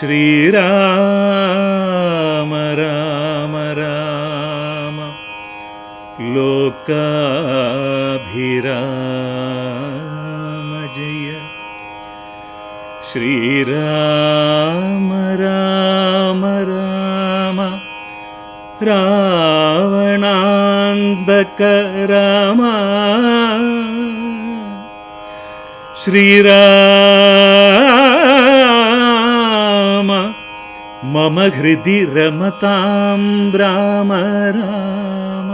ശ്രീരാമ രാമ രാമ. ലോകാഭിരാമ ജയ. ശ്രീരാമ രാമ രാമ. രാവണാന്തക രാമ. ശ്രീരാമ मम हृदि रमतां राम राम।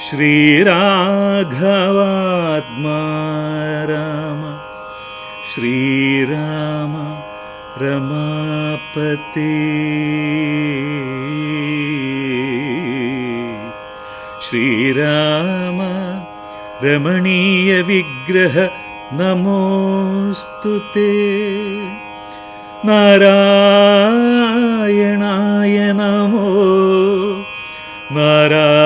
श्रीराघवात्मा राम। श्रीराम रमापते। श्रीराम रमणीयविग्रह नमोऽस्तु ते। നാരായണായ നമോ. നാരായണായ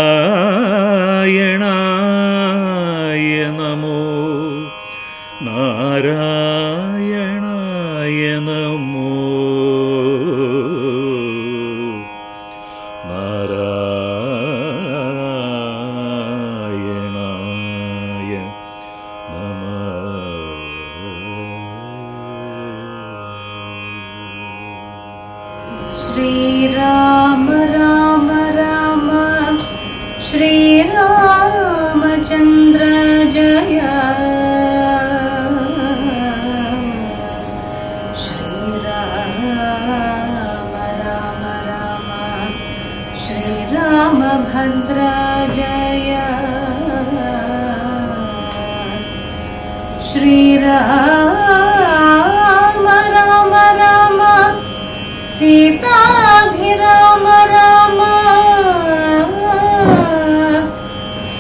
सीताभिराम राम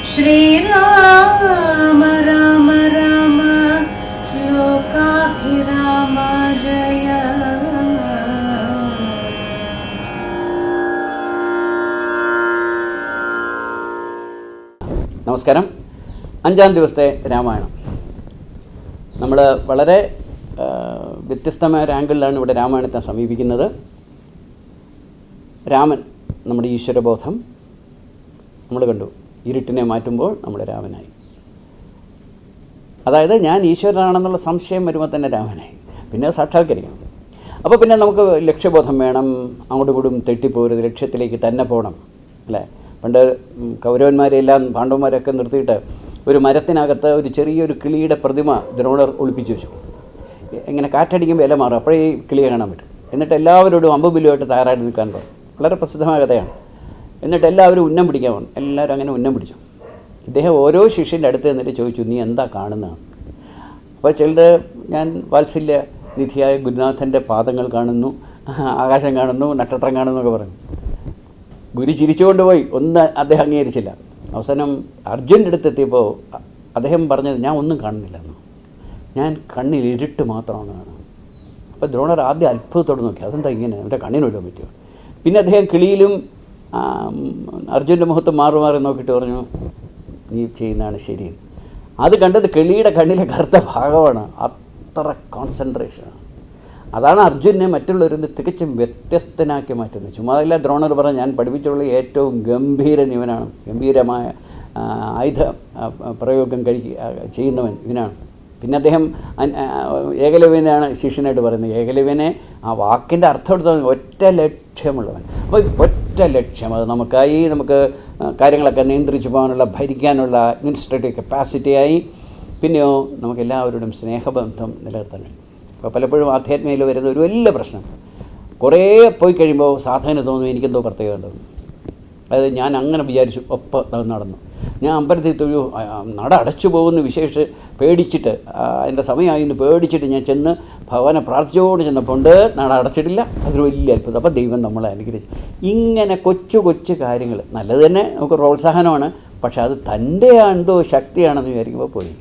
श्रीराम राम राम लोकाभिराम जय നമസ്കാരം അഞ്ചാം ദിവസത്തെ രാമായണം നമ്മൾ വളരെ ആ, വ്യത്യസ്തമായ ഒരു ആംഗിളിലാണ് ഇവിടെ രാമായണത്തെ സമീപിക്കുന്നത് രാമൻ നമ്മുടെ ഈശ്വരബോധം നമ്മൾ കണ്ടു. ഇരുട്ടിനെ മാറ്റുമ്പോൾ നമ്മുടെ രാമനായി. അതായത് ഞാൻ ഈശ്വരനാണെന്നുള്ള സംശയം വരുമ്പോൾ തന്നെ രാമനായി. പിന്നെ സാക്ഷാത്കരിക്കണം. അപ്പോൾ പിന്നെ നമുക്ക് ലക്ഷ്യബോധം വേണം അങ്ങോട്ടും കൂടും തെറ്റിപ്പോരുത് ലക്ഷ്യത്തിലേക്ക് തന്നെ പോകണം അല്ലേ? പണ്ട് കൗരവന്മാരെല്ലാം പാണ്ഡവന്മാരൊക്കെ നിർത്തിയിട്ട് ഒരു മരത്തിനകത്ത് ഒരു ചെറിയൊരു കിളിയുടെ പ്രതിമ ദ്രോണർ ഒളിപ്പിച്ചു വെച്ചു. ഇങ്ങനെ കാറ്റടിക്കുമ്പോൾ ഇല മാറും അപ്പോഴേ കിളിയെ കാണാൻ പറ്റും. എന്നിട്ട് എല്ലാവരോടും അമ്പ് ബില്ലുമായിട്ട് തയ്യാറായിട്ട് നിൽക്കാൻ പറഞ്ഞു വളരെ പ്രസിദ്ധമായ കഥയാണ്. എന്നിട്ട് എല്ലാവരും ഉന്നം പിടിക്കാൻ വന്നു എല്ലാവരും അങ്ങനെ ഉന്നം പിടിച്ചു. ഇദ്ദേഹം ഓരോ ശിഷ്യന്റെ അടുത്ത് നിന്നിട്ട് ചോദിച്ചു നീ എന്താ കാണുന്നത്? അപ്പോൾ ചിലർ ഞാൻ വാത്സല്യ നിധിയായ ഗുരുനാഥന്റെ പാദങ്ങൾ കാണുന്നു ആകാശം കാണുന്നു നക്ഷത്രം കാണുന്നു എന്നൊക്കെ പറഞ്ഞു. ഗുരു ചിരിച്ചുകൊണ്ട് പോയി. ഒന്ന് അദ്ദേഹം അംഗീകരിച്ചില്ല. അവസാനം അർജുന്റെ അടുത്തെത്തിയപ്പോൾ അദ്ദേഹം പറഞ്ഞത് ഞാൻ ഒന്നും കാണുന്നില്ല ഞാൻ കണ്ണിൽ ഇരുട്ട് മാത്രമാണ് കാണുന്നത് അപ്പോൾ ദ്രോണർ ആദ്യം അത്ഭുതത്തോടെ നോക്കി. അതെന്താ ഇങ്ങനെ? എന്റെ കണ്ണിന് പറ്റിയോ? പിന്നെ അദ്ദേഹം കിളിയിലും അർജുന്റെ മുഖത്ത് മാറി മാറി നോക്കിയിട്ട് പറഞ്ഞു നീ ചെയ്യുന്നതാണ് ശരി. അത് കണ്ടത് കിളിയുടെ കണ്ണിലെ കറുത്ത ഭാഗമാണ്. അത്ര കോൺസെൻട്രേഷനാണ് അതാണ് അർജുനെ മറ്റുള്ളവരിൽ തികച്ചും വ്യത്യസ്തനാക്കി മാറ്റുന്നത്. ചുമ്മാതല്ല ദ്രോണർ പറഞ്ഞ ഞാൻ പഠിപ്പിച്ചുള്ള ഏറ്റവും ഗംഭീരൻ ഇവനാണ്. ഗംഭീരമായ ആയുധ പ്രയോഗം കഴിക്കുക ചെയ്യുന്നവൻ ഇവനാണ്. പിന്നെ അദ്ദേഹം ഏകലവ്യനാണ് ശിഷ്യനായിട്ട് പറയുന്നത്. ഏകലവ്യനെ ആ വാക്കിന്റെ അർത്ഥം എടുത്താൽ ഒറ്റ ലക്ഷ്യമുള്ളവൻ. അപ്പോൾ ഒറ്റ ലക്ഷ്യം. അത് നമുക്കായി നമുക്ക് കാര്യങ്ങളൊക്കെ നിയന്ത്രിച്ചു പോകാനുള്ള ഭരിക്കാനുള്ള അഡ്മിനിസ്ട്രേറ്റീവ് കപ്പാസിറ്റിയായി പിന്നെയോ നമുക്ക് എല്ലാവരോടും സ്നേഹബന്ധം നിലനിർത്താൻ കഴിയും. അപ്പോൾ പലപ്പോഴും ആധ്യാത്മികയിൽ വരുന്ന ഒരു വലിയ പ്രശ്നം. കുറേ പോയി കഴിയുമ്പോൾ സാധന തോന്നും എനിക്കെന്തോ പ്രത്യേകത അതായത് ഞാൻ അങ്ങനെ വിചാരിച്ചു ഒപ്പം നടന്നു. ഞാൻ അമ്പലത്തിൽ തൊഴു. നട അടച്ചു പോകുന്ന വിശേഷ പേടിച്ചിട്ട് അതിന്റെ സമയമായി എന്ന് പേടിച്ചിട്ട് ഞാൻ ചെന്ന് ഭഗവാനെ പ്രാർത്ഥിച്ചുകൊണ്ട് ചെന്നപ്പോൾ ഉണ്ട് നട അടച്ചിട്ടില്ല. അതൊരു വലിയ അത്ഭുതം. അപ്പോൾ ദൈവം നമ്മളെ അനുഗ്രഹിച്ചു. ഇങ്ങനെ കൊച്ചു കൊച്ചു കാര്യങ്ങൾ നല്ലത് തന്നെ നമുക്ക് പ്രോത്സാഹനമാണ്. പക്ഷെ അത് തന്റെ എന്തോ ശക്തിയാണെന്ന് വിചാരിക്കുമ്പോൾ പോയി.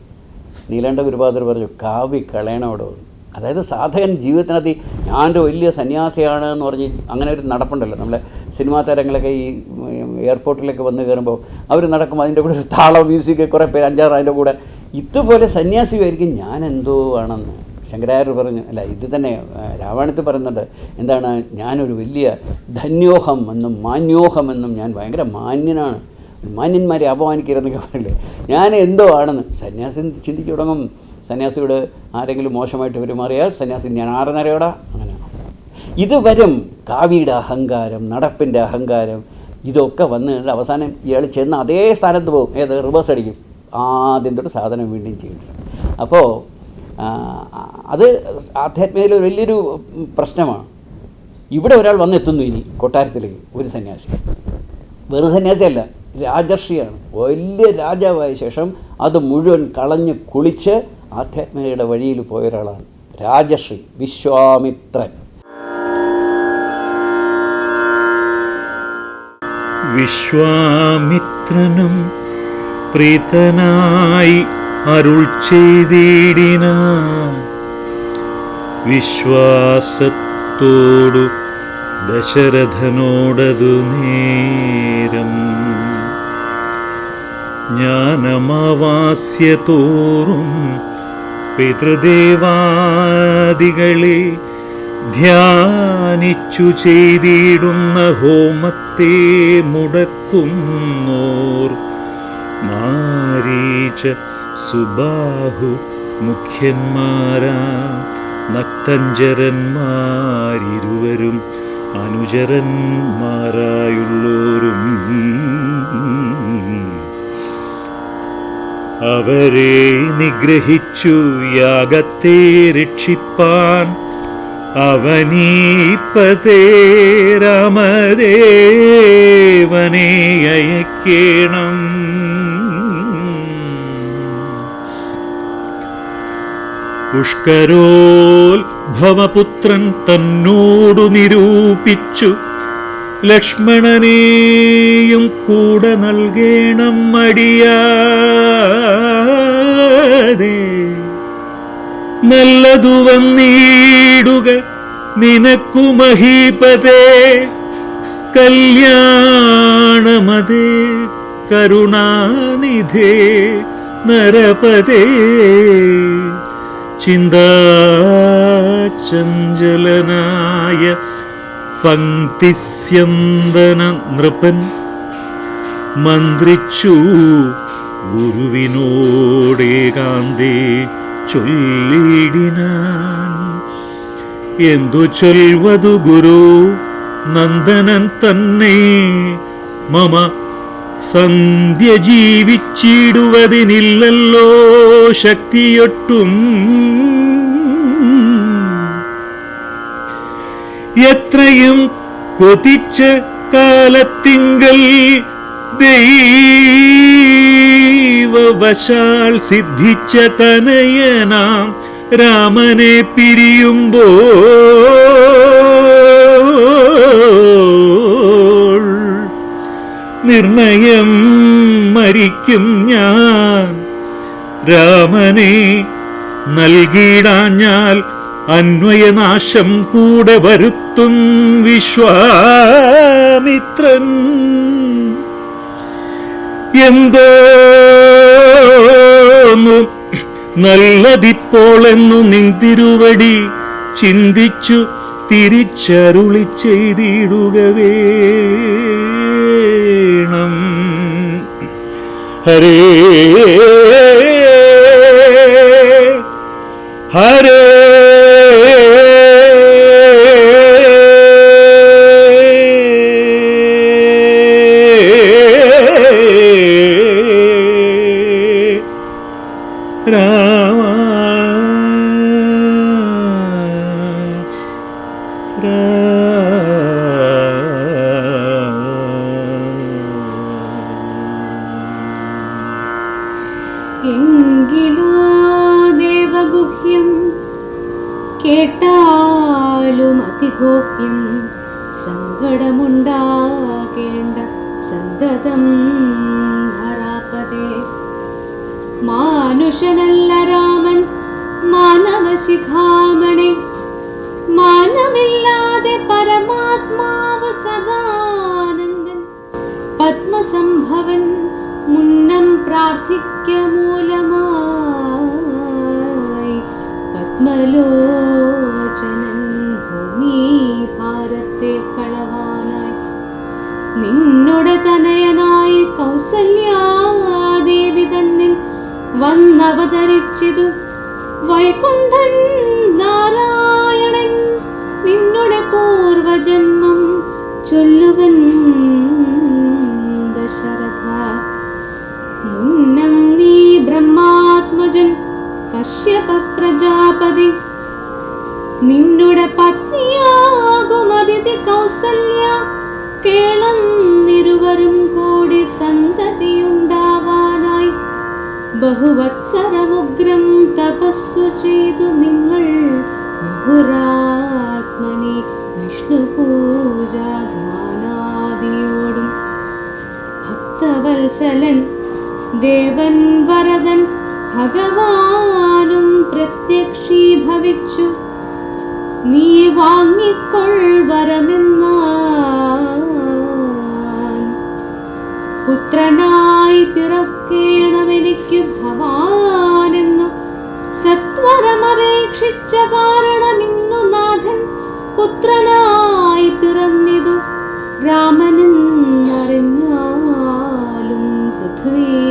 നീലണ്ട ഗുരുപാദർ പറഞ്ഞു കാവി കളയണോടോ അതായത് സാധകൻ ജീവിതത്തിനകത്ത് ഞാനൊരു വലിയ സന്യാസിയാണ് എന്ന് പറഞ്ഞ് അങ്ങനെ ഒരു നടപ്പുണ്ടല്ലോ. നമ്മളെ സിനിമാ താരങ്ങളൊക്കെ ഈ എയർപോർട്ടിലേക്ക് വന്ന് കയറുമ്പോൾ അവർ നടക്കുമ്പോൾ അതിന്റെ കൂടെ ഒരു താളം മ്യൂസിക് കുറേ പേര് അഞ്ചാറ് അതിന്റെ കൂടെ. ഇതുപോലെ സന്യാസിയായിരിക്കും ഞാൻ എന്തോ ആണെന്ന് ശങ്കരാചാര്യർ പറഞ്ഞു. അല്ല ഇത് തന്നെ രാവണത്തിൽ പറയുന്നുണ്ട്. എന്താണ് ഞാനൊരു വലിയ ധന്യോഹം എന്നും മാന്യോഹം എന്നും ഞാൻ ഭയങ്കര മാന്യനാണ്. മാന്യന്മാരെ അപമാനിക്കരുതെന്നൊക്കെ പറയില്ലേ ഞാൻ എന്തോ ആണെന്ന്. സന്യാസി ചിന്തിച്ചു തുടങ്ങും. സന്യാസിയോട് ആരെങ്കിലും മോശമായിട്ട് പെരുമാറിയാൽ സന്യാസി ഞാൻ ആറനരയോടാ അങ്ങനെ. ഇത് വരും കാവിയുടെ അഹങ്കാരം നടപ്പിന്റെ അഹങ്കാരം ഇതൊക്കെ വന്ന് അവസാനം ഇയാൾ ചെന്ന് അതേ സ്ഥാനത്ത് പോകും. ഏത്? റിവേഴ്സ് അടിക്കും. ആദ്യം തൊട്ട് സാധനം വീണ്ടും ചെയ്യും. അപ്പോൾ അത് ആധ്യാത്മികയിൽ വലിയൊരു പ്രശ്നമാണ്. ഇവിടെ ഒരാൾ വന്നെത്തുന്നു ഇനി കൊട്ടാരത്തിലേക്ക് ഒരു സന്യാസി. വെറും സന്യാസിയല്ല രാജർഷിയാണ്. വലിയ രാജാവായ ശേഷം അത് മുഴുവൻ കളഞ്ഞ് കുളിച്ച് ആധ്യാത്മികയുടെ വഴിയിൽ പോയ ഒരാളാണ് രാജശ്രീ വിശ്വാമിത്രൻ. വിശ്വാമിത്രനും പ്രീതനായി അരുൾ ചെയ്തിടിന. വിശ്വാസത്തോടു ദശരഥനോടതു നേരം ജ്ഞാനമാവാസ്യ തോറും പിതൃദേവാദികളെ ധ്യാനിച്ചു ചെയ്തിടുന്ന ഹോമത്തെ മുടക്കുന്നോർ. മാരീച്ച സുബാഹു മുഖ്യന്മാരാ നക്തഞ്ചരന്മാരിരുവരും അനുചരന്മാരായുള്ളോരും. അവരെ നിഗ്രഹിച്ചു യാഗത്തെ രക്ഷിപ്പാൻ. അവനീപ്പതേ രാമദേവനെ അയക്കേണം. പുഷ്കരോത്ഭവപുത്രൻ തന്നോടു നിരൂപിച്ചു ലക്ഷ്മണനെയും കൂടെ നൽകേണം മടിയാതെ നല്ലതു വന്നിടുക നിനക്കു മഹീപതേ. കല്യാണമതേ കരുണാനിധേ നരപതേ. ചിന്താചഞ്ചലനായ പങ്ക്തിസ്യന്തന നൃപൻ മന്ത്രിച്ചു ഗുരുവിനോടേകാന്തേ ചൊല്ലിടിനാൻ എന്തു ചൊൽവതു ഗുരു നന്ദനൻ തന്നെ. മമ സന്ധ്യ ജീവിച്ചിടുവതിനില്ലല്ലോ ശക്തിയൊട്ടും. എത്രയും കൊതിച്ച കാലത്തിങ്കൽ ദൈവവശാൽ സിദ്ധിച്ച തനയനാം രാമനെ പിരിയുമ്പോൾ നിർണയം മരിക്കും ഞാൻ. രാമനെ നൽകിയിടാഞ്ഞാൽ അന്വയനാശം കൂടെ വരുത്തും വിശ്വാമിത്രൻ. എന്തോന്നു? നല്ലതിപ്പോൾ എന്നു നിന്തിരുവടി ചിന്തിച്ചു തിരിച്ചരുളി ചെയ്തിടുക വേണം ഹരേ ഹരേ രാമ പ്രാർത്ഥിക്ക മൂലമായി പത്മലോചനൻ ഭൂമി ഭാരത്തെ കളവാനായി. നിന്നുടെ തനയനായി കൗസല്യാദേവി തന്നിൽ വന്നവതരിച്ചിതു. വൈകുണ്ഠൻ നാരായണൻ നിന്നുടെ പൂർവജന്മം ചൊല്ലുവൻ ദശരഥ. കശ്യപ പ്രജാപതി. നിന്നുടെ പത്നിയാകും അതിഥി കൗസല്യ. കേളന്നിരുവരും കൂടി സന്തതിയുണ്ടാവാനായി. ബഹുവത്സരമുഗ്രം തപസ്സു ചെയ്തു നിങ്ങൾ ബഹുരാത്മനി വിഷ്ണു പൂജാദാനാദിയോടും ഭക്തവത്സലൻ ദേവൻ വരദൻ ഭഗവാനും പ്രത്യക്ഷീഭവിച്ചു നീ വാങ്ങിക്കൊൾവരമെന്നാൻ പുത്രനായി പിറക്കേണമെനിക്കു ഭവാനെന്നു സത്വരമപേക്ഷിച്ച കാരണമിന്നു നാഥൻ പുത്രനായി പിറന്നിതു. രാമനെന്നറിഞ്ഞാലും പൃഥ്വീന്ദ്ര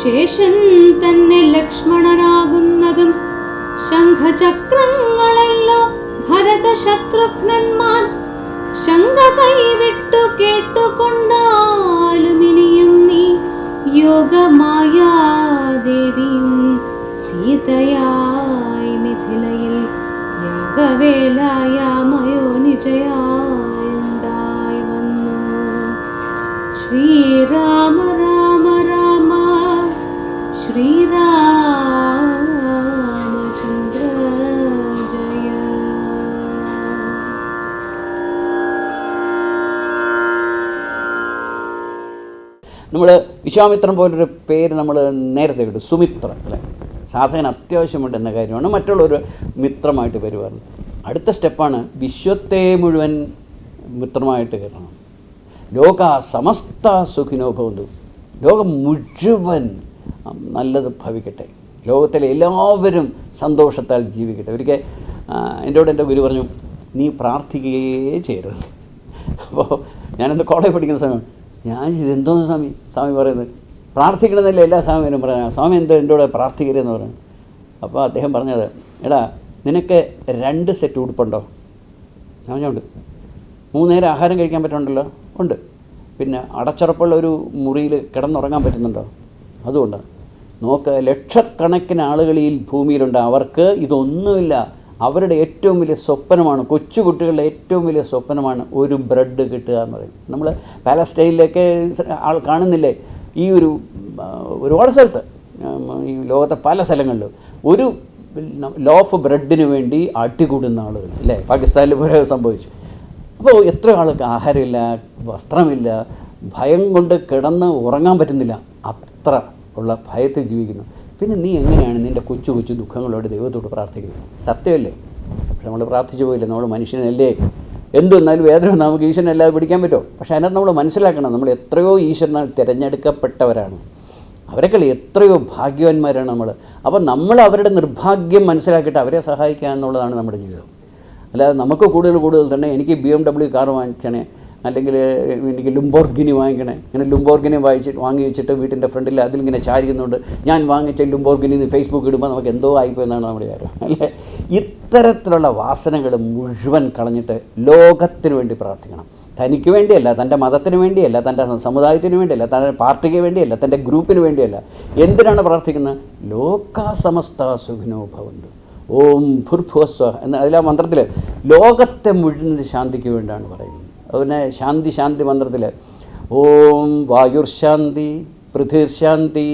ശേഷൻ തന്നെ ലക്ഷ്മണനാകുന്നതും ശംഖചക്രങ്ങളെല്ലാം ഭരത ശത്രുഘ്നന്മാർ ശങ്ക കൈവിട്ടു കേട്ടുകൊണ്ടാലും ഇനിയും നീ യോഗമായാദേവിയും സീതയായി മിഥിലയിൽ യാഗവേലായാമയോ നിജയായുണ്ടായി വന്നു. ശ്രീരാമ നമ്മൾ വിശ്വാമിത്രൻ പോലൊരു പേര് നമ്മൾ നേരത്തെ കിട്ടും സുമിത്ര അല്ലേ? സാധകൻ അത്യാവശ്യമുണ്ട് എന്ന കാര്യമാണ് മറ്റുള്ളൊരു മിത്രമായിട്ട് വരുവാറുണ്ട് അടുത്ത സ്റ്റെപ്പാണ് വിശ്വത്തെ മുഴുവൻ മിത്രമായിട്ട് കയറണം. ലോക സമസ്ത സുഖിനോ ഭവന്തു. ലോകം മുഴുവൻ നല്ലത് ഭവിക്കട്ടെ. ലോകത്തിലെ എല്ലാവരും സന്തോഷത്താൽ ജീവിക്കട്ടെ. ഒരിക്കൽ എന്നോട് എന്റെ ഗുരു പറഞ്ഞു നീ പ്രാർത്ഥിക്കുകയേ ചെയ്യരുത്. അപ്പോൾ ഞാനെന്ത് കോളേജ് പഠിക്കുന്ന സമയം ഞാൻ ഇത് എന്തോന്ന് സ്വാമി? സ്വാമി പറയുന്നത്. പ്രാർത്ഥിക്കണമെന്നല്ലേ എല്ലാ സ്വാമിനും പറയാം സ്വാമി എന്തോ എന്റെ കൂടെ പ്രാർത്ഥിക്കരുതെന്ന് പറഞ്ഞു. അപ്പോൾ അദ്ദേഹം പറഞ്ഞത് എടാ നിനക്ക് രണ്ട് സെറ്റ് ഉടുപ്പുണ്ടോ? ഞാൻ പറഞ്ഞുണ്ട്. മൂന്ന് നേരം ആഹാരം കഴിക്കാൻ പറ്റുന്നുണ്ടല്ലോ? ഉണ്ട്. പിന്നെ അടച്ചുറപ്പുള്ള ഒരു മുറിയിൽ കിടന്നുറങ്ങാൻ പറ്റുന്നുണ്ടോ? അതുകൊണ്ടാണ് നോക്ക് ലക്ഷക്കണക്കിന് ആളുകൾ ഈ ഭൂമിയിലുണ്ട്. അവർക്ക് ഇതൊന്നുമില്ല. അവരുടെ ഏറ്റവും വലിയ സ്വപ്നമാണ് കൊച്ചു കുട്ടികളുടെ ഏറ്റവും വലിയ സ്വപ്നമാണ് ഒരു ബ്രെഡ് കിട്ടുക എന്ന് പറയും നമ്മൾ പാലസ്റ്റൈനിലൊക്കെ ആൾ കാണുന്നില്ലേ? ഈ ഒരു ഒരുപാട് സ്ഥലത്ത് ഈ ലോകത്തെ പല സ്ഥലങ്ങളിലും ഒരു ലോഫ് ബ്രെഡിന് വേണ്ടി അടികൂടുന്ന ആളുകൾ അല്ലേ? പാകിസ്ഥാനിൽ പോലെ സംഭവിച്ചു. അപ്പോൾ എത്ര ആൾക്ക് ആഹാരമില്ല വസ്ത്രമില്ല ഭയം കൊണ്ട് കിടന്ന് ഉറങ്ങാൻ പറ്റുന്നില്ല. അത്ര ഉള്ള ഭയത്തിൽ ജീവിക്കുന്നു. പിന്നെ നീ എങ്ങനെയാണ് നിന്റെ കൊച്ചു കൊച്ചു ദുഃഖങ്ങളോട് ദൈവത്തോട് പ്രാർത്ഥിക്കുന്നത്? സത്യമല്ലേ? പക്ഷെ നമ്മൾ പ്രാർത്ഥിച്ചു പോയില്ല? നമ്മൾ മനുഷ്യനല്ലേ? എന്തെന്നാലും വേദന നമുക്ക് ഈശ്വരനല്ലാതെ പിടിക്കാൻ പറ്റുമോ? പക്ഷേ അതിനകത്ത് നമ്മൾ മനസ്സിലാക്കണം നമ്മൾ എത്രയോ ഈശ്വരനാൽ തിരഞ്ഞെടുക്കപ്പെട്ടവരാണ്. അവരൊക്കെ എത്രയോ ഭാഗ്യവാന്മാരാണ് നമ്മൾ. അപ്പം നമ്മൾ അവരുടെ നിർഭാഗ്യം മനസ്സിലാക്കിയിട്ട് അവരെ സഹായിക്കുക എന്നുള്ളതാണ് നമ്മുടെ ജീവിതം. അല്ലാതെ നമുക്ക് കൂടുതൽ കൂടുതൽ തന്നെ എനിക്ക് ബി എം ഡബ്ല്യു കാർ വാങ്ങിക്കണേ അല്ലെങ്കിൽ എനിക്ക് ലുംബോർഗിനി വാങ്ങിക്കണേ. ഇങ്ങനെ ലുംബോർഗിനി വായിച്ച് വാങ്ങി വെച്ചിട്ട് വീട്ടിന്റെ ഫ്രണ്ടിൽ അതിലിങ്ങനെ ചാരിക്കുന്നുണ്ട്. ഞാൻ വാങ്ങിച്ച ലുംബോർഗിനി ഫേസ്ബുക്ക് ഇടുമ്പോൾ നമുക്ക് എന്തോ ആയിപ്പോയെന്നാണ് നമ്മുടെ കാര്യം. അല്ലേ? ഇത്തരത്തിലുള്ള വാസനകൾ മുഴുവൻ കളഞ്ഞിട്ട് ലോകത്തിന് വേണ്ടി പ്രാർത്ഥിക്കണം. തനിക്ക് വേണ്ടിയല്ല തന്റെ മതത്തിന് വേണ്ടിയല്ല തന്റെ സമുദായത്തിന് വേണ്ടിയല്ല തന്റെ പാർട്ടിക്ക് വേണ്ടിയല്ല തന്റെ ഗ്രൂപ്പിന് വേണ്ടിയല്ല. എന്തിനാണ് പ്രാർത്ഥിക്കുന്നത്? ലോകാസമസ്ത സുഖിനോ ഭവന്തു. ഓം ഭുർഭുവസ്വ എന്ന അതിലാ മന്ത്രത്തിൽ ലോകത്തെ മുഴുവൻ ശാന്തിക്ക് വേണ്ടിയാണ് പറയുന്നത്. അതുപോലെ ശാന്തി ശാന്തി മന്ത്രത്തിൽ ഓം വായുർശാന്തി പൃഥിർശാന്തി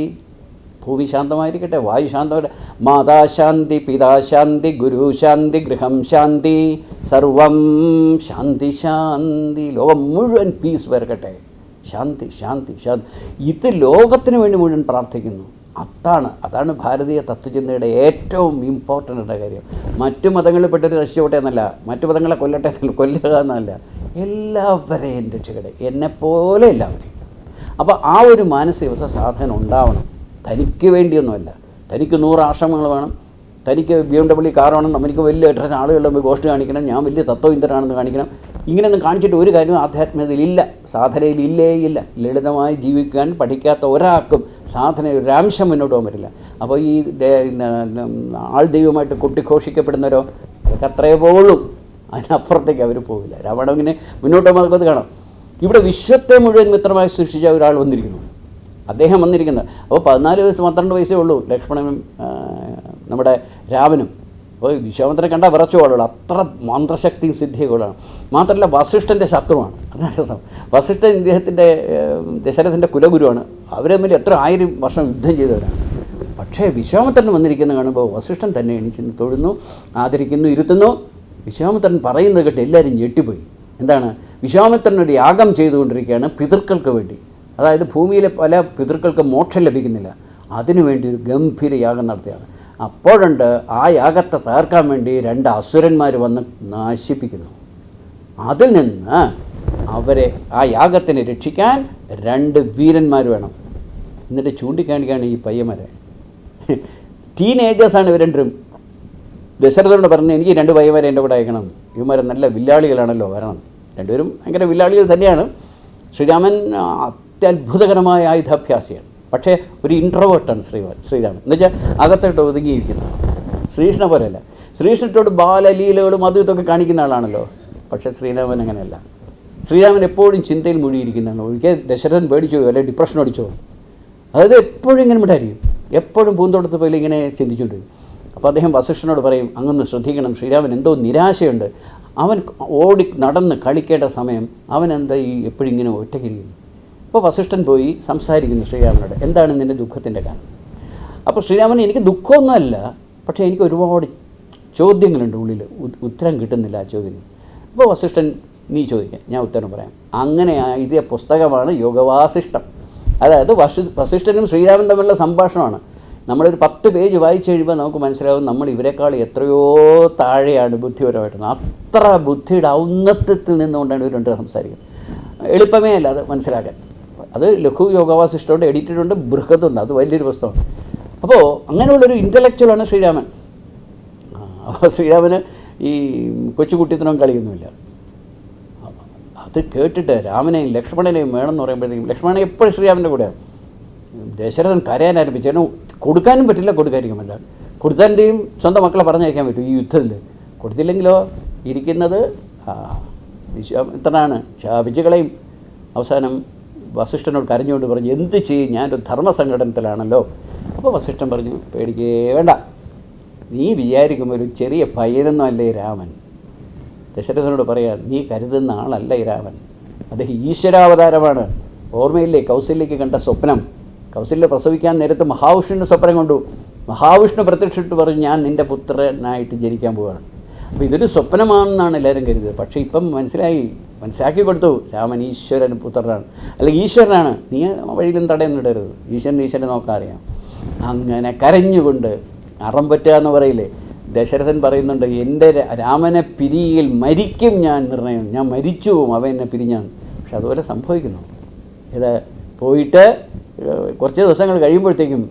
ഭൂമി ശാന്തമായിരിക്കട്ടെ വായു ശാന്തമായിട്ട്. മാതാശാന്തി പിതാശാന്തി ഗുരുശാന്തി ഗൃഹം ശാന്തി സർവം ശാന്തി ശാന്തി ലോകം മുഴുവൻ പീസ് വരക്കട്ടെ ശാന്തി ശാന്തി ശാന്തി. ഇത് ലോകത്തിന് വേണ്ടി മുഴുവൻ പ്രാർത്ഥിക്കുന്നു. അതാണ് അതാണ് ഭാരതീയ തത്വചിന്തയുടെ ഏറ്റവും ഇമ്പോർട്ടന്റ് കാര്യം. മറ്റു മതങ്ങളിൽ പെട്ടൊരു നശിച്ചോട്ടെ എന്നല്ല മറ്റു മതങ്ങളെ കൊല്ലട്ടെ കൊല്ലുക എന്നല്ല. എല്ലാവരെയും രക്ഷിക്കട്ടെ. എന്നെപ്പോലെ എല്ലാവരെയും. അപ്പോൾ ആ ഒരു മാനസികവസ്ഥ സാധനം ഉണ്ടാവണം. തനിക്ക് വേണ്ടിയൊന്നുമല്ല. തനിക്ക് നൂറ് ആശ്രമങ്ങൾ വേണം. തനിക്ക് ബി എം ഡബ്ല്യു കാർ വേണം. എനിക്ക് വലിയ എട്ടര ആളുകളുടെ ഗോഷ്ഠി കാണിക്കണം. ഞാൻ വലിയ തത്വചിന്തനാണെന്ന് കാണിക്കണം. ഇങ്ങനെയൊന്നും കാണിച്ചിട്ട് ഒരു കാര്യവും ആധ്യാത്മികതയിലില്ല. സാധനയിൽ ഇല്ലേ. ലളിതമായി ജീവിക്കാൻ പഠിക്കാത്ത ഒരാൾക്കും സാധന ഒരാംശം മുന്നോട്ട് പോകാൻ പറ്റില്ല. അപ്പോൾ ഈ ആൾ ദൈവമായിട്ട് കൊട്ടിഘോഷിക്കപ്പെടുന്നവരോ? അതൊക്കെ അത്രയേ പോവുള്ളൂ. അതിനപ്പുറത്തേക്ക് അവർ പോകില്ല പോവില്ല ഇങ്ങനെ മുന്നോട്ട് നമുക്കത് കാണാം. ഇവിടെ വിശ്വത്തെ മുഴുവൻ മിത്രമായി സൃഷ്ടിച്ച ഒരാൾ വന്നിരിക്കുന്നു. അദ്ദേഹം വന്നിരിക്കുന്നത്. അപ്പോൾ പതിനാല് വയസ്സ് പന്ത്രണ്ട് വയസ്സേ ഉള്ളൂ ലക്ഷ്മണനും നമ്മുടെ രാമനും. അപ്പോൾ വിശ്വാമിത്രനെ കണ്ടാൽ വിറച്ചു പാടുള്ളൂ അത്ര മന്ത്രശക്തിയും സിദ്ധികളാണ്. മാത്രമല്ല വസിഷ്ഠന്റെ ശത്രുവാണ്. അതാണ് രസം. വസിഷ്ഠൻ ഇദ്ദേഹത്തിന്റെ ദശരഥന്റെ കുലഗുരുവാണ്. അവരെ തമ്മിൽ എത്ര ആയിരം വർഷം യുദ്ധം ചെയ്തവരാണ്. പക്ഷേ വിശ്വാമിത്രൻ വന്നിരിക്കുന്ന കാണുമ്പോൾ വസിഷ്ഠൻ തന്നെ എണീച്ചെന്ന് തൊഴുന്നു ആദരിക്കുന്നു ഇരുത്തുന്നു. വിശ്വാമിത്രൻ പറയുന്നത് കേട്ട് എല്ലാവരും ഞെട്ടിപ്പോയി. എന്താണ്? വിശ്വാമിത്രൻ ഒരു യാഗം ചെയ്തുകൊണ്ടിരിക്കുകയാണ് പിതൃക്കൾക്ക് വേണ്ടി. അതായത് ഭൂമിയിലെ പല പിതൃക്കൾക്ക് മോക്ഷം ലഭിക്കുന്നില്ല. അതിനുവേണ്ടി ഒരു ഗംഭീര യാഗം നടത്തിയാണ് അപ്പോഴുണ്ട് ആ യാഗത്തെ തകർക്കാൻ വേണ്ടി രണ്ട് അസുരന്മാർ വന്ന് നാശിപ്പിക്കുന്നു. അതിൽ നിന്ന് അവരെ ആ യാഗത്തിനെ രക്ഷിക്കാൻ രണ്ട് വീരന്മാർ വേണം. എന്നിട്ട് ചൂണ്ടിക്കാണിക്കുകയാണ് ഈ പയ്യന്മാരെ. ടീനേജേഴ്സാണ് ഇവർ രണ്ടും. ദശരഥനോട് പറഞ്ഞു എനിക്ക് രണ്ട് പയ്യന്മാരെ എന്റെ കൂടെ അയക്കണം. ഇവന്മാരെ നല്ല വില്ലാളികളാണല്ലോ വരണം. രണ്ടുപേരും ഭയങ്കര വില്ലാളികൾ തന്നെയാണ്. ശ്രീരാമൻ അത്യത്ഭുതകരമായ ആയുധാഭ്യാസിയാണ്. പക്ഷേ ഒരു ഇൻട്രോവേർട്ടാണ് ശ്രീ ശ്രീരാമൻ. എന്നുവെച്ചാൽ അകത്തോട്ട് ഒതുങ്ങിയിരിക്കുന്നത് ശ്രീകൃഷ്ണ പോലെയല്ല. ശ്രീകൃഷ്ണത്തോട് ബാലലീലകളും അതും ഇതൊക്കെ കാണിക്കുന്ന ആളാണല്ലോ. പക്ഷേ ശ്രീരാമൻ അങ്ങനെയല്ല. ശ്രീരാമൻ എപ്പോഴും ചിന്തയിൽ മുഴുകിയിരിക്കുന്നതാണ്. ഒഴികെ ദശരഥൻ പേടിച്ചു അല്ലെങ്കിൽ ഡിപ്രഷൻ അടിച്ചോ അതായത് എപ്പോഴും ഇങ്ങനെ വിടായിരിക്കും എപ്പോഴും പൂന്തോട്ടത്ത് പോയി ഇങ്ങനെ ചിന്തിച്ചുകൊണ്ട് അപ്പോൾ അദ്ദേഹം വസിഷ്ഠനോട് പറയും അങ്ങൊന്ന് ശ്രദ്ധിക്കണം ശ്രീരാമൻ എന്തോ നിരാശയുണ്ട്. അവൻ ഓടി നടന്ന് കളിക്കേണ്ട സമയം അവൻ എന്താ ഈ എപ്പോഴും ഇങ്ങനെ അപ്പോൾ വസിഷ്ഠൻ പോയി സംസാരിക്കുന്നു ശ്രീരാമനോട് എന്താണ് നിന്റെ ദുഃഖത്തിന്റെ കാരണം? അപ്പോൾ ശ്രീരാമൻ എനിക്ക് ദുഃഖമൊന്നുമല്ല പക്ഷേ എനിക്ക് ഒരുപാട് ചോദ്യങ്ങളുണ്ട് ഉള്ളിൽ. ഉത്തരം കിട്ടുന്നില്ല ആ ചോദ്യം അപ്പോൾ വസിഷ്ഠൻ നീ ചോദിക്കാം ഞാൻ ഉത്തരം പറയാം. അങ്ങനെ എഴുതിയ പുസ്തകമാണ് യോഗവാസിഷ്ടം അതായത് വശി വസിഷ്ഠനും ശ്രീരാമൻ തമ്മിലുള്ള സംഭാഷണമാണ്. നമ്മളൊരു പത്ത് പേജ് വായിച്ചു കഴിയുമ്പോൾ നമുക്ക് മനസ്സിലാവും നമ്മൾ ഇവരെക്കാൾ എത്രയോ താഴെയാണ് ബുദ്ധിപരമായിട്ട് അത്ര ബുദ്ധിയുടെ ഔന്നത്യത്തിൽ നിന്നുകൊണ്ടാണ് ഇവർ രണ്ട് സംസാരിക്കുന്നത്. എളുപ്പമേ അല്ല അത് മനസ്സിലാക്കാൻ. അത് ലഘു യോഗവാസിഷ്ടമുണ്ട് എഡിറ്റഡ് ഉണ്ട് ബൃഹത്തുണ്ട്. അത് വലിയൊരു പുസ്തകമാണ് അപ്പോൾ അങ്ങനെയുള്ളൊരു ഇന്റലക്ച്വലാണ് ശ്രീരാമൻ. അപ്പോൾ ശ്രീരാമന് ഈ കൊച്ചുകുട്ടിത്തനം കളിയൊന്നുമില്ല. അത് കേട്ടിട്ട് രാമനെയും ലക്ഷ്മണനെയും വേണമെന്ന് പറയുമ്പോഴത്തേക്കും ലക്ഷ്മണൻ എപ്പോഴും ശ്രീരാമന്റെ കൂടെയാണ്. ദശരഥൻ കരയാൻ ആരംഭിച്ചു. കൊടുക്കാനും പറ്റില്ല കൊടുക്കാതിരിക്കാൻ പറ്റില്ല. കൊടുത്താന്റെയും സ്വന്തം മക്കളെ പറഞ്ഞയക്കാൻ പറ്റും ഈ യുദ്ധത്തിൽ. കൊടുത്തില്ലെങ്കിലോ ഇരിക്കുന്നത് വിശ്വാമിത്രനാണ് ശാപിച്ചുകളെയും. അവസാനം വസിഷ്ഠനോട് കരഞ്ഞുകൊണ്ട് പറഞ്ഞു എന്ത് ചെയ്യും? ഞാനൊരു ധർമ്മസംഘടനത്തിലാണല്ലോ. അപ്പോൾ വസിഷ്ഠൻ പറഞ്ഞു പേടിക്കേ വേണ്ട. നീ വിചാരിക്കുമ്പോൾ ഒരു ചെറിയ പയ്യനൊന്നും അല്ലേ രാമൻ. ദശരഥനോട് പറയാ നീ കരുതുന്ന ആളല്ല ഈ രാമൻ. അദ്ദേഹം ഈശ്വരാവതാരമാണ്. ഓർമ്മയില്ലേ കൗസല്യയ്ക്ക് കണ്ട സ്വപ്നം? കൗസല്യ പ്രസവിക്കാൻ നേരത്ത് മഹാവിഷ്ണുവിന്റെ സ്വപ്നം കൊണ്ടു. മഹാവിഷ്ണു പ്രത്യക്ഷിട്ട് പറഞ്ഞു ഞാൻ നിന്റെ പുത്രനായിട്ട് ജനിക്കാൻ പോവുകയാണ് അപ്പോൾ ഇതൊരു സ്വപ്നമാണെന്നാണ് എല്ലാവരും കരുതിയത്. പക്ഷേ ഇപ്പം മനസ്സിലായി മനസ്സിലാക്കി കൊടുത്തു രാമൻ ഈശ്വരൻ പുത്രനാണ്. അല്ലെങ്കിൽ ഈശ്വരനാണ് നീ വഴിയിലും തടയൊന്നും ഇടരുത് ഈശ്വരൻ ഈശ്വരനെ നോക്കാൻ അറിയാം. അങ്ങനെ കരഞ്ഞുകൊണ്ട് അറം പറ്റുക എന്ന് പറയില്ലേ ദശരഥൻ പറയുന്നുണ്ട് എന്റെ രാമനെ പിരിയിൽ മരിക്കും ഞാൻ നിർണയം. ഞാൻ മരിച്ചു അവൻ എന്നെ പിരിഞ്ഞാണ്. പക്ഷെ അതുപോലെ സംഭവിക്കുന്നു. ഇത് പോയിട്ട് കുറച്ച് ദിവസങ്ങൾ കഴിയുമ്പോഴത്തേക്കും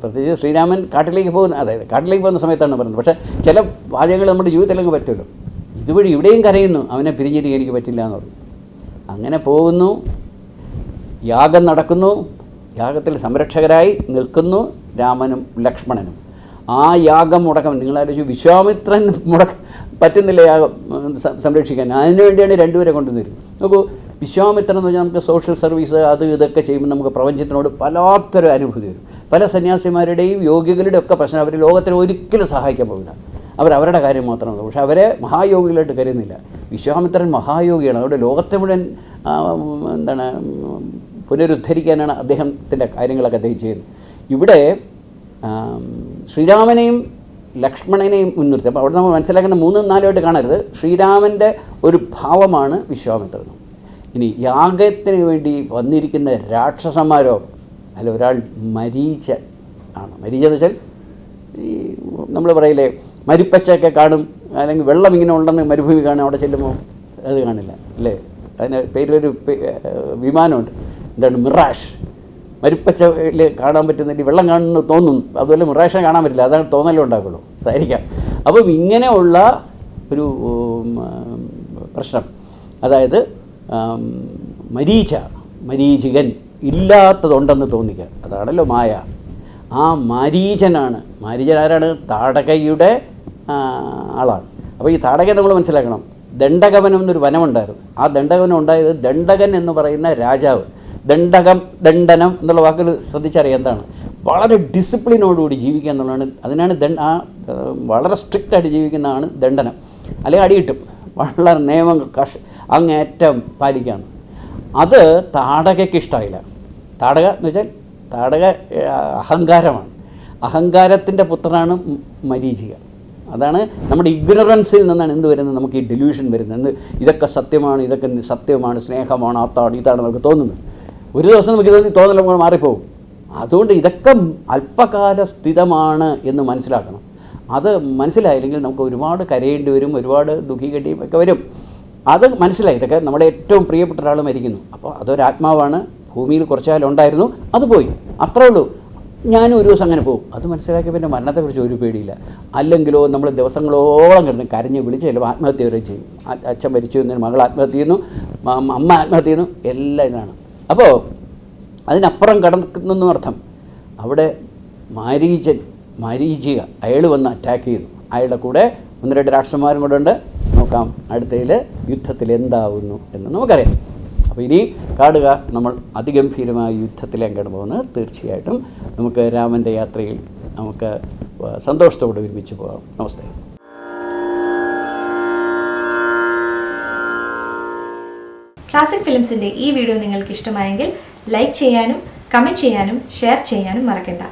പ്രത്യേകിച്ച് ശ്രീരാമൻ കാട്ടിലേക്ക് പോകുന്ന അതായത് കാട്ടിലേക്ക് പോകുന്ന സമയത്താണ് പറയുന്നത് പക്ഷേ ചില വാചകങ്ങൾ നമ്മുടെ ജീവിതത്തിൽ അങ്ങ് പറ്റുമല്ലോ. ഇതുവഴി ഇവിടെയും കരയുന്നു അവനെ പിരിഞ്ഞിട്ട് എനിക്ക് പറ്റില്ല എന്ന് പറഞ്ഞു. അങ്ങനെ പോകുന്നു യാഗം നടക്കുന്നു യാഗത്തിൽ സംരക്ഷകരായി നിൽക്കുന്നു രാമനും ലക്ഷ്മണനും. ആ യാഗം മുടക്കം നിങ്ങൾ ആലോചിച്ചു വിശ്വാമിത്രൻ മുടക്ക പറ്റുന്നില്ല യാഗം സംരക്ഷിക്കാൻ. അതിനു വേണ്ടിയാണ് രണ്ടുപേരെ കൊണ്ടുവന്നിരുന്നത്. നോക്കൂ വിശ്വാമിത്രൻ എന്ന് പറഞ്ഞാൽ നമുക്ക് സോഷ്യൽ സർവീസ് അത് ഇതൊക്കെ ചെയ്യുമ്പോൾ നമുക്ക് പ്രപഞ്ചത്തിനോട് വല്ലാത്തൊരു അനുഭൂതി വരും. പല സന്യാസിമാരുടെയും യോഗികളുടെയും ഒക്കെ പ്രശ്നം അവർ ലോകത്തിന് ഒരിക്കലും സഹായിക്കാൻ പോകില്ല. അവർ അവരുടെ കാര്യം മാത്രമാണ്. പക്ഷേ അവരെ മഹായോഗികളായിട്ട് കരുതുന്നില്ല. വിശ്വാമിത്രൻ മഹായോഗിയാണ്. അതുകൊണ്ട് ലോകത്തെ മുഴുവൻ എന്താണ് പുനരുദ്ധരിക്കാനാണ് അദ്ദേഹത്തിന്റെ കാര്യങ്ങളൊക്കെ അദ്ദേഹം ചെയ്യുന്നത്. ഇവിടെ ശ്രീരാമനെയും ലക്ഷ്മണനെയും മുൻനിർത്തി. അപ്പോൾ അവിടെ നമ്മൾ മനസ്സിലാക്കേണ്ട മൂന്നും നാലുമായിട്ട് കാണരുത്. ശ്രീരാമന്റെ ഒരു ഭാവമാണ് വിശ്വാമിത്രൻ. ഇനി യാഗത്തിന് വേണ്ടി വന്നിരിക്കുന്ന രാക്ഷസന്മാരോ? അല്ല ഒരാൾ മരീച്ച ആണ്. മരീച എന്ന് വെച്ചാൽ ഈ നമ്മൾ പറയില്ലേ മരിപ്പച്ചയൊക്കെ കാണും അല്ലെങ്കിൽ വെള്ളം ഇങ്ങനെ ഉണ്ടെന്ന് മരുഭൂമി കാണും അവിടെ ചെല്ലുമ്പോൾ അത് കാണില്ല അല്ലേ? അതിന് പേരിലൊരു വിമാനമുണ്ട്. എന്താണ്? മിറാഷ്. മരുപ്പച്ചയിൽ കാണാൻ പറ്റുന്നില്ല വെള്ളം കാണുന്നു തോന്നും. അതുപോലെ മിറാഷിനെ കാണാൻ പറ്റില്ല. അതാണ് തോന്നലും ഉണ്ടാക്കുള്ളൂ അതായിരിക്കാം. അപ്പം ഇങ്ങനെയുള്ള ഒരു പ്രശ്നം. അതായത് മരീച മരീചികൻ ഇല്ലാത്തതുണ്ടെന്ന് തോന്നിക്കുക. അതാണല്ലോ മായ. ആ മാരീചനാണ്. മാരീചൻ ആരാണ്? താടകയുടെ ആളാണ്. അപ്പോൾ ഈ താടകൻ നമ്മൾ മനസ്സിലാക്കണം. ദണ്ഡകവനം എന്നൊരു വനമുണ്ടായിരുന്നു. ആ ദണ്ഡകവനം ഉണ്ടായത് ദണ്ഡകൻ എന്ന് പറയുന്ന രാജാവ്. ദണ്ഡകം ദണ്ഡനം എന്നുള്ള വാക്കുകൾ ശ്രദ്ധിച്ചറിയാം എന്താണ്? വളരെ ഡിസിപ്ലിനോടുകൂടി ജീവിക്കുക എന്നുള്ളതാണ്. അതിനാണ് ദണ്ഡ ആ വളരെ സ്ട്രിക്റ്റായിട്ട് ജീവിക്കുന്നതാണ് ദണ്ഡനം. അല്ലെങ്കിൽ അടി കിട്ടും വളരെ നിയമം കഷ അങ്ങേറ്റം പാലിക്കുകയാണ് അത് താടകയ്ക്ക് ഇഷ്ടമായില്ല താടക എന്ന് വെച്ചാൽ താടക അഹങ്കാരമാണ്. അഹങ്കാരത്തിന്റെ പുത്രനാണ് മരീചിക. അതാണ് നമ്മുടെ ഇഗ്നറൻസിൽ നിന്നാണ് എന്ത് വരുന്നത്? നമുക്ക് ഈ ഡെല്യൂഷൻ വരുന്നത്. എന്ത്? ഇതൊക്കെ സത്യമാണ് ഇതൊക്കെ സത്യമാണ് സ്നേഹമാണ് ആത്താണ് ഇതാണ് നമുക്ക് തോന്നുന്നത്. ഒരു ദിവസം നമുക്ക് ഇതൊന്നും തോന്നൽ മാറിപ്പോകും. അതുകൊണ്ട് ഇതൊക്കെ അല്പകാല സ്ഥിതമാണ് എന്ന് മനസ്സിലാക്കണം. അത് മനസ്സിലായില്ലെങ്കിൽ നമുക്ക് ഒരുപാട് കരയേണ്ടി വരും ഒരുപാട് ദുഃഖിക്കേണ്ടിയും ഒക്കെ വരും. അത് മനസ്സിലായി. ഇതൊക്കെ നമ്മുടെ ഏറ്റവും പ്രിയപ്പെട്ട ഒരാൾ മരിക്കുന്നു. അപ്പോൾ അതൊരു ആത്മാവാണ്. ഭൂമിയിൽ കുറച്ചു കാലം ഉണ്ടായിരുന്നു. അത് പോയി. അത്രേ ഉള്ളൂ. ഞാനും ഒരു ദിവസം അങ്ങനെ പോകും. അത് മനസ്സിലാക്കിയ പിന്നെ മരണത്തെക്കുറിച്ച് ഒരു പേടിയില്ല. അല്ലെങ്കിലോ നമ്മൾ ദിവസങ്ങളോളം കിടന്ന് കരഞ്ഞ് വിളിച്ച് ചിലപ്പോൾ ആത്മഹത്യ വരെ ചെയ്യും. അച്ഛൻ മരിച്ചു എന്നതിന് മകൾ ആത്മഹത്യ ചെയ്യുന്നു. അമ്മ ആത്മഹത്യ ചെയ്യുന്നു. എല്ലാം ഇതാണ് അപ്പോൾ അതിനപ്പുറം കടക്കുന്നു അർത്ഥം. അവിടെ മാരീചൻ മാരീചിക അയാൾ വന്ന് അറ്റാക്ക് ചെയ്യുന്നു. അയാളുടെ കൂടെ ഒന്ന് രണ്ട് രാഷ്ട്രന്മാരും കൂടെ ഉണ്ട്. നോക്കാം. അടുത്തതിൽ യുദ്ധത്തിൽ എന്താവുന്നു എന്ന് നമുക്കറിയാം. അപ്പോൾ ഇനി കാണുക നമ്മൾ അതിഗംഭീരമായ യുദ്ധത്തിലേക്ക് കടന്നു പോകുന്നത് തീർച്ചയായിട്ടും നമുക്ക് രാമന്റെ യാത്രയിൽ നമുക്ക് സന്തോഷത്തോടെ ഒരുമിച്ച് പോകാം നമസ്തേ. ക്ലാസിക് ഫിലിംസിന്റെ ഈ വീഡിയോ നിങ്ങൾക്ക് ഇഷ്ടമായെങ്കിൽ ലൈക്ക് ചെയ്യാനും കമന്റ് ചെയ്യാനും ഷെയർ ചെയ്യാനും മറക്കണ്ട.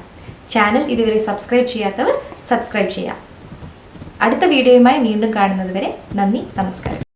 ചാനൽ ഇതുവരെ സബ്സ്ക്രൈബ് ചെയ്യാത്തവർ സബ്സ്ക്രൈബ് ചെയ്യാം. അടുത്ത വീഡിയോയുമായി വീണ്ടും കാണുന്നതുവരെ നന്ദി നമസ്കാരം.